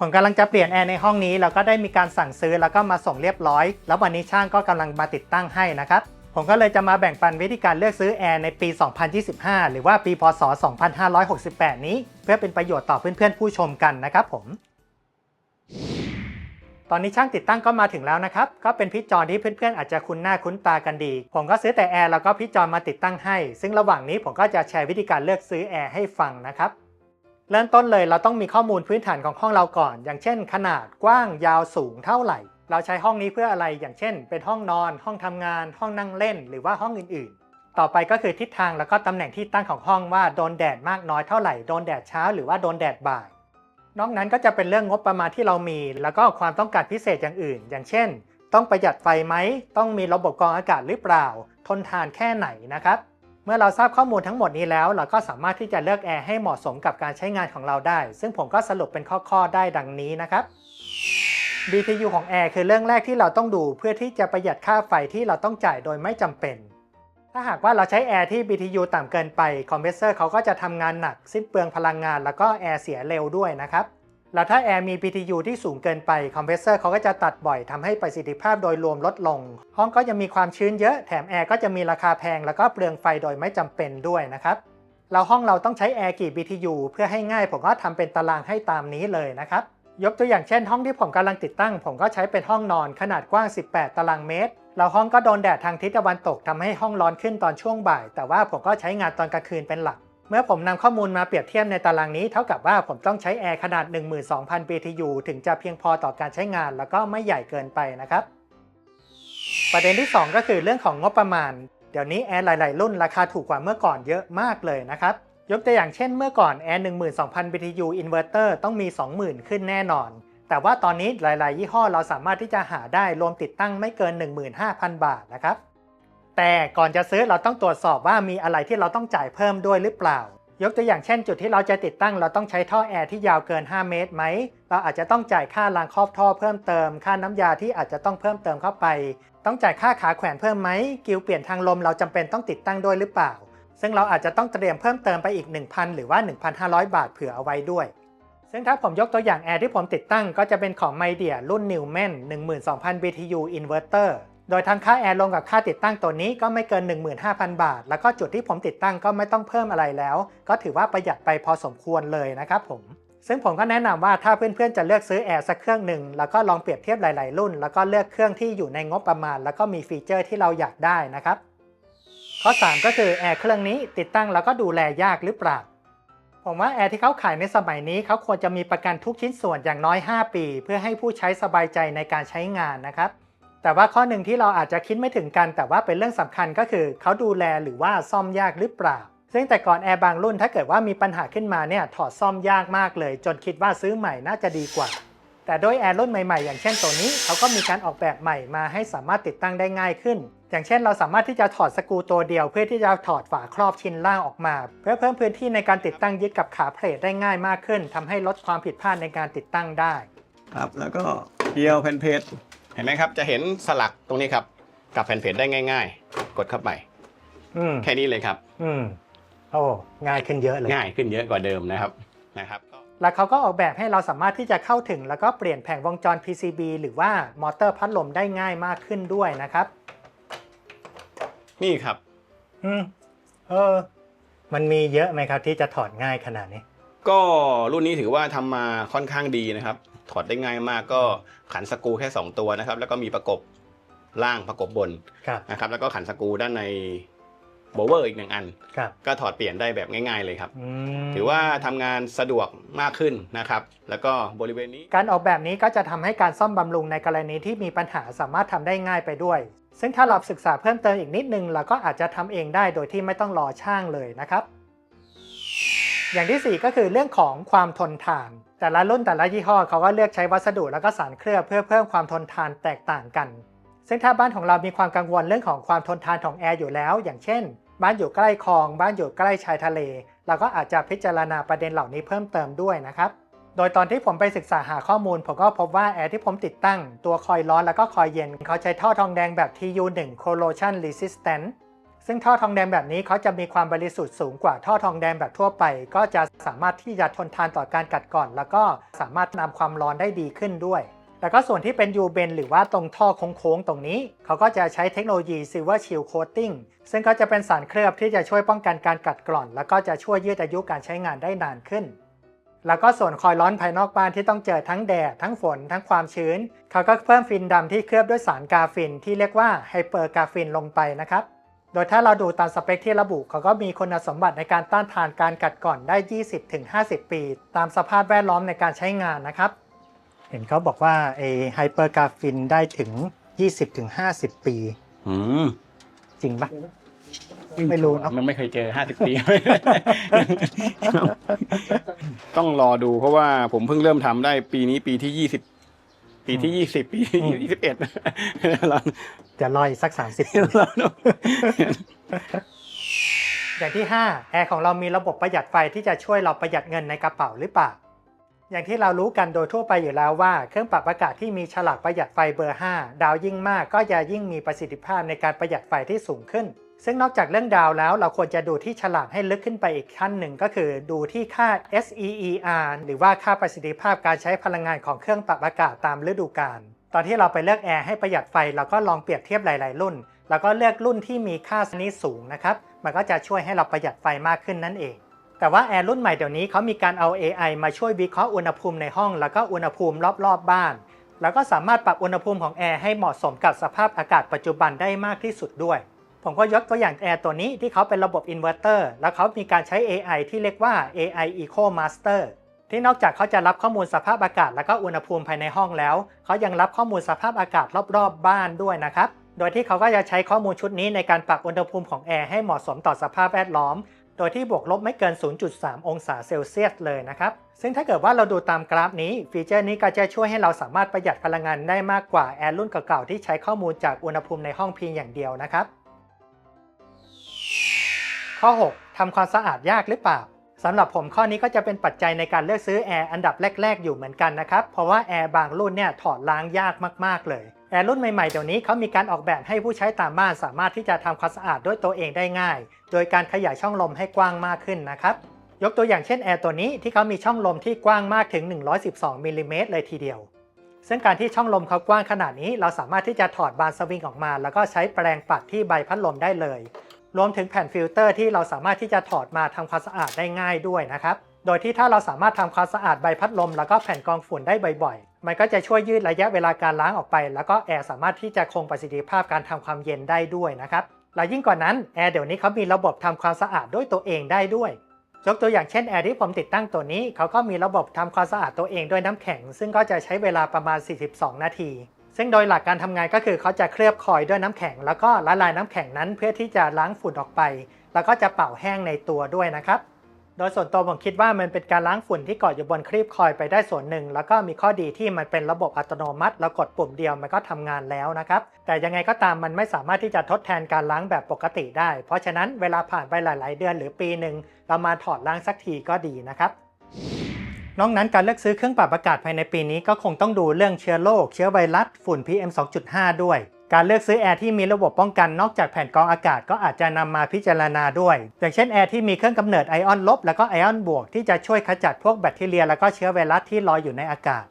ผมกำลังจะเปลี่ยนแอร์ในห้องนี้แล้วก็ได้มีการสั่งซื้อแล้วก็มาส่งเรียบร้อย แล้ววันนี้ช่างก็กำลังมาติดตั้งให้นะครับ ผมก็เลยจะมาแบ่งปันวิธีการเลือกซื้อแอร์ในปี 2025 หรือว่าปีพศ 2568 นี้ เพื่อเป็นประโยชน์ต่อเพื่อนๆผู้ชมกันนะครับผม ตอนนี้ช่างติดตั้งก็มาถึงแล้วนะครับ ก็เป็นพี่จอนที่เพื่อนๆอาจจะคุ้นหน้าคุ้นตากันดี ผมก็ซื้อแต่แอร์แล้วก็พี่จอนมาติดตั้งให้ ซึ่งระหว่างนี้ผมก็จะแชร์วิธีการเลือกซื้อแอร์ให้ฟังนะครับ เริ่มต้นเลยเราต้องมีข้อมูลพื้นฐานของห้องเราก่อน อย่างเช่น ขนาดกว้างยาวสูงเท่าไหร่ เราใช้ห้องนี้เพื่ออะไรอย่างเช่น เป็นห้องนอน ห้องทำงาน ห้องนั่งเล่น หรือว่าห้องอื่นๆ ต่อไปก็คือทิศทางแล้วก็ตำแหน่งที่ตั้งของห้องว่าโดนแดดมากน้อยเท่าไหร่โดนแดดเช้าหรือว่าโดนแดดบ่ายนอกนั้นก็จะเป็นเรื่องงบประมาณที่เรามี แล้วก็ความต้องการพิเศษอย่างอื่น อย่างเช่น ต้องประหยัดไฟไหมต้องมีระบบกรองอากาศหรือเปล่า ทนทานแค่ไหนนะครับ เมื่อเราทราบข้อมูลทั้งหมดนี้แล้ว เราก็สามารถที่จะเลือกแอร์ให้เหมาะสมกับการใช้งานของเราได้ ซึ่งผมก็สรุปเป็นข้อๆได้ดังนี้นะครับ BTU ของแอร์คือเรื่องแรกที่เราต้องดูเพื่อที่จะประหยัดค่าไฟที่เราต้องจ่ายโดยไม่จำเป็น ถ้าหากว่าเราใช้แอร์ที่ BTU ต่ำเกินไปคอมเพรสเซอร์เขาก็จะทำงานหนักสิ้นเปลืองพลังงาน แล้วก็แอร์เสียเร็วด้วยนะครับ แล้วถ้าแอร์มี BTU ที่สูงเกินไปคอมเพรสเซอร์เขาก็จะตัดบ่อยทำให้ประสิทธิภาพโดยรวมลดลง ห้องก็จะมีความชื้นเยอะแถมแอร์ก็จะมีราคาแพงแล้วก็เปลืองไฟโดยไม่จำเป็นด้วยนะครับเราห้องเราต้องใช้แอร์กี่ BTU เพื่อให้ง่ายผมก็ทำเป็นตารางให้ตามนี้เลยนะครับยกตัวอย่างเช่น ห้องที่ผมกำลังติดตั้ง ผมก็ใช้เป็นห้องนอนขนาดกว้าง 18 ตารางเมตรแล้วห้องก็โดนแดดทางทิศตะวันตกทำให้ห้องร้อนขึ้นตอนช่วงบ่าย แต่ว่าผมก็ใช้งานตอนกลางคืนเป็นหลัก มื่อผมนำข้อมูลมาเปรียบเทียบในตารางนี้เท่ากับว่าผมต้องใช้แอร์ขนาด 12,000 BTU ถึงจะเพียงพอต่อการใช้งาน แล้วก็ไม่ใหญ่เกินไปนะครับ ประเด็นที่ 2 ก็คือเรื่องของงบประมาณ เดี๋ยวนี้แอร์หลาย ๆ รุ่นราคาถูกกว่าเมื่อก่อนเยอะมากเลยนะครับยกตัวอย่างเช่นเมื่อก่อนแอร์12,000 BTU inverter ต้องมี 20,000 ขึ้นแน่นอน แต่ว่าตอนนี้หลาย ๆ ยี่ห้อเราสามารถที่จะหาได้รวมติดตั้งไม่เกิน 15,000 บาทนะครับ แต่ก่อนจะซื้อเราต้องตรวจสอบว่ามีอะไรที่เราต้องจ่ายเพิ่มด้วยหรือเปล่า ยกตัวอย่างเช่น จุดที่เราจะติดตั้งเราต้องใช้ท่อแอร์ที่ยาวเกิน 5 เมตรไหม เราอาจจะต้องจ่ายค่ารางครอบท่อเพิ่มเติม ค่าน้ำยาที่อาจจะต้องเพิ่มเติมเข้าไป ต้องจ่ายค่าขาแขวนเพิ่มไหม กิวเปลี่ยนทางลมเราจำเป็นต้องติดตั้งด้วยหรือเปล่า ซึ่งเราอาจจะต้องเตรียมเพิ่มเติมไปอีก 1,000 หรือว่า 1,500 บาทเผื่อเอาไว้ด้วยซึ่งถ้าผมยกตัวอย่างแอร์ที่ผมติดตั้งก็จะเป็นของ m y d e a รุ่น Newman 12,000 BTU Inverter โดยทั้งค่าแอร์รวมกับค่าติดตั้งตัวนี้ก็ไม่เกิน 15,000 บาท แล้วก็จุดที่ผมติดตั้งก็ไม่ต้องเพิ่มอะไรแล้ว ก็ถือว่าประหยัดไปพอสมควรเลยนะครับผม ซึ่งผมก็แนะนำว่าถ้าเพื่อนๆจะเลือกซื้อแอร์สักเครื่องหนึ่งแล้วก็ลองเปรียบเทียบหลายๆรุ่น แล้วก็เลือกเครื่องที่อยู่ในงบประมาณ แล้วก็มีฟีเจอร์ที่เราอยากได้นะครับ ข้อ 3 ก็คือแอร์เครื่องนี้ติดตั้งแล้วก็ดูแลยากหรือเปล่าผมว่าแอร์ที่เขาขายในสมัยนี้เขาควรจะมีประกันทุกชิ้นส่วนอย่างน้อย 5 ปี เพื่อให้ผู้ใช้สบายใจในการใช้งานนะครับ แต่ว่าข้อหนึ่งที่เราอาจจะคิดไม่ถึงกัน แต่ว่าเป็นเรื่องสำคัญก็คือเขาดูแลหรือว่าซ่อมยากหรือเปล่า ซึ่งแต่ก่อนแอร์บางรุ่นถ้าเกิดว่ามีปัญหาขึ้นมาเนี่ยถอดซ่อมยากมากเลย จนคิดว่าซื้อใหม่น่าจะดีกว่า แต่ด้วยแอร์รุ่นใหม่ๆ อย่างเช่นตัวนี้เขาก็มีการออกแบบใหม่มาให้สามารถติดตั้งได้ง่ายขึ้น อย่างเช่น เราสามารถที่จะถอดสกูตัวเดียว เพื่อที่จะถอดฝาครอบชิ้นล่างออกมา เพื่อเพิ่มพื้นที่ในการติดตั้งยึดกับขาเพลทได้ง่ายมากขึ้นทำให้ลดความผิดพลาดในการติดตั้งได้ ครับแล้วก็เกียวแผ่นเพจ เห็นไหมครับ จะเห็นสลักตรงนี้ครับ กับแผ่นเพจได้ง่าย ๆ กดเข้าไป อืมแค่นี้เลยครับ อืมโอ้ง่ายขึ้นเยอะเลย ง่ายขึ้นเยอะกว่าเดิมนะครับนะครับก็ แล้วเขาก็ออกแบบให้เราสามารถที่จะเข้าถึง แล้วก็เปลี่ยนแผงวงจร PCB หรือว่ามอเตอร์พัดลมได้ง่ายมากขึ้นด้วยนะครับ นี่ครับ อืมเออ มันมีเยอะไหมครับที่จะถอดง่ายขนาดนี้ ก็รุ่นนี้ถือว่าทำมาค่อนข้างดีนะครับ ถอดได้ง่ายมากก็ขันสกรูแค่ 2 ตัวนะครับ แล้วก็มีประกบล่างประกบบนครับ นะครับ แล้วก็ขันสกรูด้านในโบเวอร์อีกหนึ่งอัน ครับก็ถอดเปลี่ยนได้แบบง่าย ๆเลยครับอืมถือว่าทำงานสะดวกมากขึ้นนะครับ แล้วก็บริเวณนี้ การออกแบบนี้ก็จะทำให้การซ่อมบำรุงในกรณีที่มีปัญหาสามารถทำได้ง่ายไปด้วย ซึ่งถ้าเราศึกษาเพิ่มเติมอีกนิดนึงเราก็อาจจะทำเองได้โดยที่ไม่ต้องรอช่างเลยนะครับ อย่างที่ 4 ก็คือเรื่องของความทนทาน แต่ละรุ่นแต่ละยี่ห้อเขาก็เลือกใช้วัสดุแล้วก็สารเคลือบเพื่อเพิ่มความทนทานแตกต่างกัน ซึ่งถ้าบ้านของเรามีความกังวลเรื่องของความทนทานของแอร์อยู่แล้ว อย่างเช่น บ้านอยู่ใกล้คลอง บ้านอยู่ใกล้ชายทะเล เราก็อาจจะพิจารณาประเด็นเหล่านี้เพิ่มเติมด้วยนะครับ โดยตอนที่ผมไปศึกษาหาข้อมูล ผมก็พบว่าแอร์ที่ผมติดตั้ง ตัวคอยร้อนแล้วก็คอยเย็นเขาใช้ท่อทองแดงแบบ TU1 Corrosion Resistant ซึ่งท่อทองแดงแบบนี้เขาจะมีความบริสุทธิ์สูงกว่าท่อทองแดงแบบทั่วไป ก็จะสามารถที่จะทนทานต่อการกัดกร่อน แล้วก็สามารถนำความร้อนได้ดีขึ้นด้วย แล้วก็ส่วนที่เป็นยูเบนหรือว่าตรงท่อโค้งๆตรงนี้ เขาก็จะใช้เทคโนโลยี Silver Shield Coating ซึ่งก็จะเป็นสารเคลือบที่จะช่วยป้องกันการกัดกร่อน แล้วก็จะช่วยยืดอายุการใช้งานได้นานขึ้นแล้วก็ส่วนคอยร้อนภายนอกบ้านที่ต้องเจอทั้งแดด ทั้งฝน ทั้งความชื้น เขาก็เพิ่มฟินดำที่เคลือบด้วยสารกาฟินที่เรียกว่าไฮเปอร์กาฟินลงไปนะครับ โดยถ้าเราดูตามสเปคที่ระบุเขาก็มีคุณสมบัติในการต้านทานการกัดกร่อนได้ 20-50 ปี ตามสภาพแวดล้อมในการใช้งานนะครับ เห็นเขาบอกว่าไอไฮเปอร์กาฟินได้ถึง 20-50 ปี อืมจริงปะไม่รู้เนอะมันไม่เคยเจอห้าสิบปี ต้องรอดูเพราะว่าผมเพิ่งเริ่มทำได้ปีนี้ปีที่ยี่สิบ ปีที่ยี่สิบปีที่ยี่สิบเอ็ดเราจะรออีกสัก30ปีเราดูอย่างที่5แอร์ของเรามีระบบประหยัดไฟที่จะช่วยเราประหยัดเงินในกระเป๋าหรือเปล่า อย่างที่เรารู้กันโดยทั่วไปอยู่แล้วว่า เครื่องปรับอากาศที่มีฉลากประหยัดไฟเบอร์ 5 ดาวยิ่งมากก็จะยิ่งมีประสิทธิภาพในการประหยัดไฟที่สูงขึ้น ซึ่งนอกจากเรื่องดาวแล้วเราควรจะดูที่ฉลากให้ลึกขึ้นไปอีกขั้นหนึ่งก็คือดูที่ค่า SEER หรือว่าค่าประสิทธิภาพการใช้พลังงานของเครื่องปรับอากาศตามฤดูกาลตอนที่เราไปเลือกแอร์ให้ประหยัดไฟเราก็ลองเปรียบเทียบหลาย ๆ รุ่น แล้วก็เลือกรุ่นที่มีค่าชนิดสูงนะครับมันก็จะช่วยให้เราประหยัดไฟมากขึ้นนั่นเอง แต่ว่าแอร์รุ่นใหม่เดี๋ยวนี้เขามีการเอา AI มาช่วยวิเคราะห์อุณหภูมิในห้อง แล้วก็อุณหภูมิรอบๆบบ้าน แล้วก็สามารถปรับอุณหภูมิของแอร์ให้เหมาะสมกับสภาพอากาศปัจจุบันได้มากที่สุดด้วย ผมก็ยกตัวอย่างแอร์ตัวนี้ที่เขาเป็นระบบอินเวอร์เตอร์แล้วเขามีการใช้ AI ที่เรียกว่า AI Eco Master ที่นอกจากเขาจะรับข้อมูลสภาพอากาศ และก็อุณหภูมิภายในห้องแล้ว เขายังรับข้อมูลสภาพอากาศรอบๆบบ้านด้วยนะครับ โดยที่เขาก็จะใช้ข้อมูลชุดนี้ในการปรับอุณหภูมิของแอร์ให้เหมาะสมต่อสภาพแวดล้อม โดยที่บวกลบไม่เกิน 0.3 องศาเซลเซียสเลยนะครับ ซึ่งถ้าเกิดว่าเราดูตามกราฟนี้ ฟีเจอร์นี้ก็จะช่วยให้เราสามารถประหยัดพลังงานได้มากกว่าแอร์รุ่นเก่าๆที่ใช้ข้อมูลจากอุณหภูมิในห้องเพียงอย่างเดียวนะครับ ข้อ 6ทำความสะอาดยากหรือเปล่าสำหรับผมข้อนี้ก็จะเป็นปัจจัยในการเลือกซื้อแอร์อันดับแรก ๆ อยู่เหมือนกันนะครับ เพราะว่าแอร์บางรุ่นเนี่ยถอดล้างยากมากๆเลย แอร์รุ่นใหม่ๆเดี๋ยวนี้เขามีการออกแบบให้ผู้ใช้ตามบ้านสามารถที่จะทำความสะอาดด้วยตัวเองได้ง่าย โดยการขยายช่องลมให้กว้างมากขึ้นนะครับยกตัวอย่างเช่นแอร์ตัวนี้ที่เขามีช่องลมที่กว้างมากถึง 112มิลลิเมตรเลยทีเดียว ซึ่งการที่ช่องลมเขากว้างขนาดนี้ เราสามารถที่จะถอดบานสวิงออกมา แล้วก็ใช้แปรงปัดที่ใบพัดลมได้เลย รวมถึงแผ่นฟิลเตอร์ที่เราสามารถที่จะถอดมาทำความสะอาดได้ง่ายด้วยนะครับ โดยที่ถ้าเราสามารถทำความสะอาดใบพัดลม แล้วก็แผ่นกองฝุ่นได้บ่อยๆ มันก็จะช่วยยืดระยะเวลาการล้างออกไป แล้วก็แอร์สามารถที่จะคงประสิทธิภาพการทำความเย็นได้ด้วยนะครับและยิ่งกว่านั้นแอร์เดี๋ยวนี้เขามีระบบทำความสะอาดด้วยตัวเองได้ด้วยยกตัวอย่างเช่นแอร์ที่ผมติดตั้งตัวนี้เขาก็มีระบบทำความสะอาดตัวเองด้วยน้ำแข็ง ซึ่งก็จะใช้เวลาประมาณ 42 นาที ซึ่งโดยหลักการทำงานก็คือเขาจะเคลือบคอยด้วยน้ำแข็ง แล้วก็ละลายน้ำแข็งนั้นเพื่อที่จะล้างฝุ่นออกไป แล้วก็จะเป่าแห้งในตัวด้วยนะครับ โดยส่วนตัวผมคิดว่ามันเป็นการล้างฝุ่นที่เกาะอยู่บนครีบคอยไปได้ส่วนหนึ่ง แล้วก็มีข้อดีที่มันเป็นระบบอัตโนมัติ แล้วกดปุ่มเดียวมันก็ทำงานแล้วนะครับ แต่ยังไงก็ตามมันไม่สามารถที่จะทดแทนการล้างแบบปกติได้ เพราะฉะนั้นเวลาผ่านไปหลาย ๆ เดือนหรือปีหนึ่งเรามาถอดล้างสักทีก็ดีนะครับ นอกนั้นการเลือกซื้อเครื่องปรับอากาศภายในปีนี้ก็คงต้องดูเรื่องเชื้อโรคเชื้อไวรัสฝุ่น PM 2.5 ด้วย การเลือกซื้อแอร์ที่มีระบบป้องกันนอกจากแผ่นกรองอากาศก็อาจจะนำมาพิจารณาด้วย อย่างเช่นแอร์ที่มีเครื่องกำเนิดไอออนลบ แล้วก็ไอออนบวกที่จะช่วยขจัดพวกแบคทีเรีย แล้วก็เชื้อไวรัสที่ลอยอยู่ในอากาศ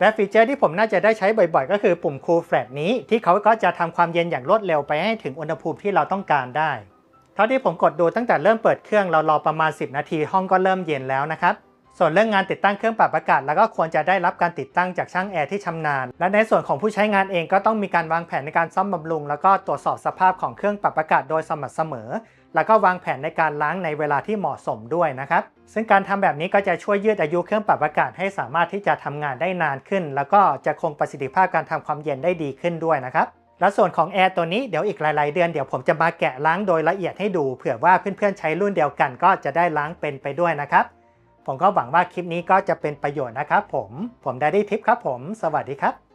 และฟีเจอร์ที่ผมน่าจะได้ใช้บ่อยๆ ก็คือปุ่ม Cool Flat นี้ที่เขาก็จะทำความเย็นอย่างรวดเร็วไปให้ถึงอุณหภูมิที่เราต้องการได้ เท่าที่ผมกดดูตั้งแต่เริ่มเปิดเครื่องเรารอประมาณ 10 นาทีห้องก็เริ่มเย็นแล้วนะครับ ส่วนเรื่องงานติดตั้งเครื่องปรับอากาศ แล้วก็ควรจะได้รับการติดตั้งจากช่างแอร์ที่ชำนาญ และในส่วนของผู้ใช้งานเองก็ต้องมีการวางแผนในการซ่อมบำรุง แล้วก็ตรวจสอบสภาพของเครื่องปรับอากาศโดยสม่ำเสมอ แล้วก็วางแผนในการล้างในเวลาที่เหมาะสมด้วยนะครับ ซึ่งการทำแบบนี้ก็จะช่วยยืดอายุเครื่องปรับอากาศให้สามารถที่จะทำงานได้นานขึ้น แล้วก็จะคงประสิทธิภาพการทำความเย็นได้ดีขึ้นด้วยนะครับและส่วนของแอร์ตัวนี้เดี๋ยวอีกหลาย ๆ เดือนเดี๋ยวผมจะมาแกะล้างโดยละเอียดให้ดู เผื่อว่าเพื่อน ๆ ใช้รุ่นเดียวกันก็จะได้ล้างเป็นไปด้วยนะครับ ผมก็หวังว่าคลิปนี้ก็จะเป็นประโยชน์นะครับผม ผมได้ทิปครับผม สวัสดีครับ